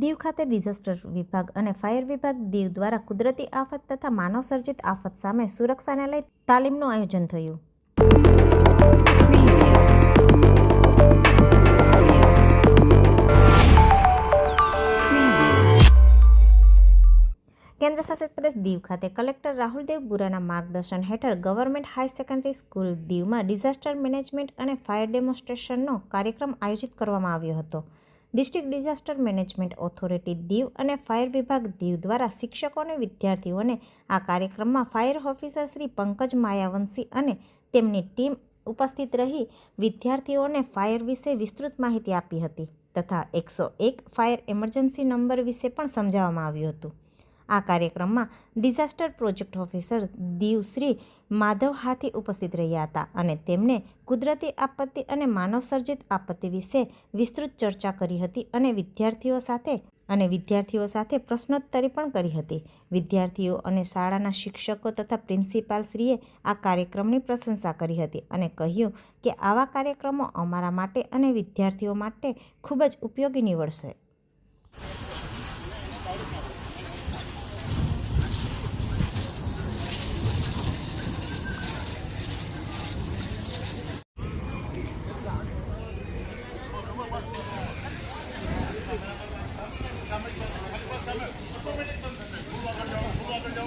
દીવ ખાતે ડિઝાસ્ટર વિભાગ અને ફાયર વિભાગ દીવ દ્વારા કુદરતી આફત તથા માનવસર્જિત આફત સામે સુરક્ષાને લઈ તાલીમનું આયોજન થયું. કેન્દ્ર શાસિત પ્રદેશ દીવ ખાતે કલેક્ટર રાહુલદેવ બુરાના માર્ગદર્શન હેઠળ ગવર્મેન્ટ હાઈ સેકન્ડરી સ્કૂલ દીવમાં ડિઝાસ્ટર મેનેજમેન્ટ અને ફાયર ડેમોન્સ્ટ્રેશનનો કાર્યક્રમ આયોજિત કરવામાં આવ્યો હતો. District disaster management authority Diu અને ફાયર વિભાગ દીવ દ્વારા શિક્ષકો અને વિદ્યાર્થીઓને આ કાર્યક્રમમાં ફાયર ઓફિસર શ્રી પંકજ માયાવંશી અને તેમની ટીમ ઉપસ્થિત રહી વિદ્યાર્થીઓને ફાયર વિશે વિસ્તૃત માહિતી આપી હતી તથા એકસો એક ફાયર એમરજન્સી નંબર વિશે પણ સમજાવવામાં આવ્યું હતું. આ કાર્યક્રમમાં ડિઝાસ્ટર પ્રોજેક્ટ ઓફિસર દીવશ્રી માધવ હાથી ઉપસ્થિત રહ્યા હતા અને તેમણે કુદરતી આપત્તિ અને માનવસર્જિત આપત્તિ વિશે વિસ્તૃત ચર્ચા કરી હતી અને વિદ્યાર્થીઓ સાથે અને વિદ્યાર્થીઓ સાથે પ્રશ્નોત્તરી પણ કરી હતી. વિદ્યાર્થીઓ અને શાળાના શિક્ષકો તથા પ્રિન્સિપાલશ્રીએ આ કાર્યક્રમની પ્રશંસા કરી હતી અને કહ્યું કે આવા કાર્યક્રમો અમારા માટે અને વિદ્યાર્થીઓ માટે ખૂબ જ ઉપયોગી નીવડશે.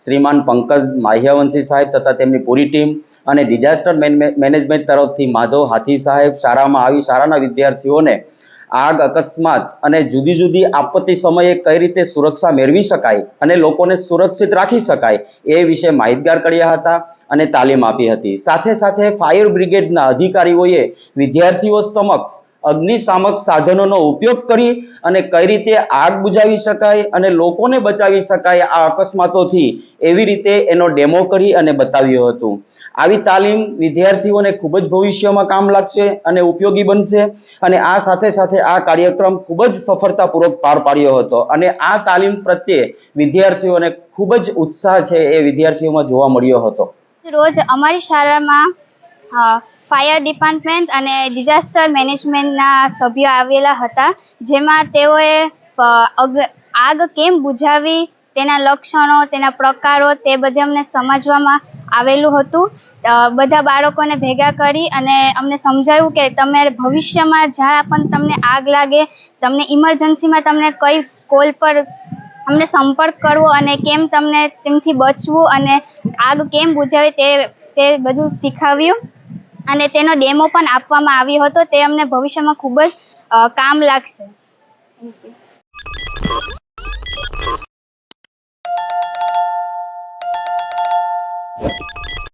શ્રીમાન પંકજ માહ્યાવંશી સાહેબ તથા તેમની પૂરી ટીમ અને ડિઝાસ્ટર મેનેજમેન્ટ તરફથી માધવ હાથી સાહેબ શાળામાં આવી, શાળાના વિદ્યાર્થીઓને આગ અકસ્માત અને જુદી જુદી આપત્તિ સમયે કઈ રીતે સુરક્ષા મેળવી શકાય અને લોકોને સુરક્ષિત રાખી શકાય એ વિશે માહિતગાર કર્યા હતા અને તાલીમ આપી હતી. સાથે સાથે ફાયર બ્રિગેડના અધિકારીઓએ વિદ્યાર્થીઓ સમક્ષ અગ્નિશામક સાધનોનો ઉપયોગ કરી અને કઈ રીતે આગ બુજાવી શકાય અને લોકોને બચાવી શકાય આ અકસ્માતોથી એવી રીતે એનો ડેમો કરી અને બતાવ્યો હતો. આવી તાલીમ વિદ્યાર્થીઓને ખૂબ જ ભવિષ્યમાં કામ લાગશે અને ઉપયોગી બનશે અને આ સાથે સાથે આ કાર્યક્રમ ખૂબ જ સફળતાપૂર્વક પાર પાડ્યો હતો અને આ તાલીમ પ્રત્યે વિદ્યાર્થીઓને ખૂબ જ ઉત્સાહ છે એ વિદ્યાર્થીઓમાં જોવા મળ્યો હતો. રોજ અમારી શાળામાં ફાયર ડિપાર્ટમેન્ટ અને ડિઝાસ્ટર મેનેજમેન્ટના સભ્યો આવેલા હતા. જેમાં તેઓએ આગ કેમ બુઝાવી તેના લક્ષણો, તેના પ્રકારો તે બધે અમને સમજવામાં આવેલું હતું. બધા બાળકોને ભેગા કરી અને અમને સમજાવ્યું કે તમે ભવિષ્યમાં જ્યાં પણ તમને આગ લાગે, તમને ઇમરજન્સીમાં તમને કઈ કોલ પર અમને સંપર્ક કરવો અને કેમ તમને તેમથી બચવું અને આગ કેમ બુઝાવે તે તે બધું શીખવ્યું. અને તેનો ડેમો પણ આપવામાં આવ્યો હતો તે અમને ભવિષ્યમાં ખૂબ જ કામ લાગશે.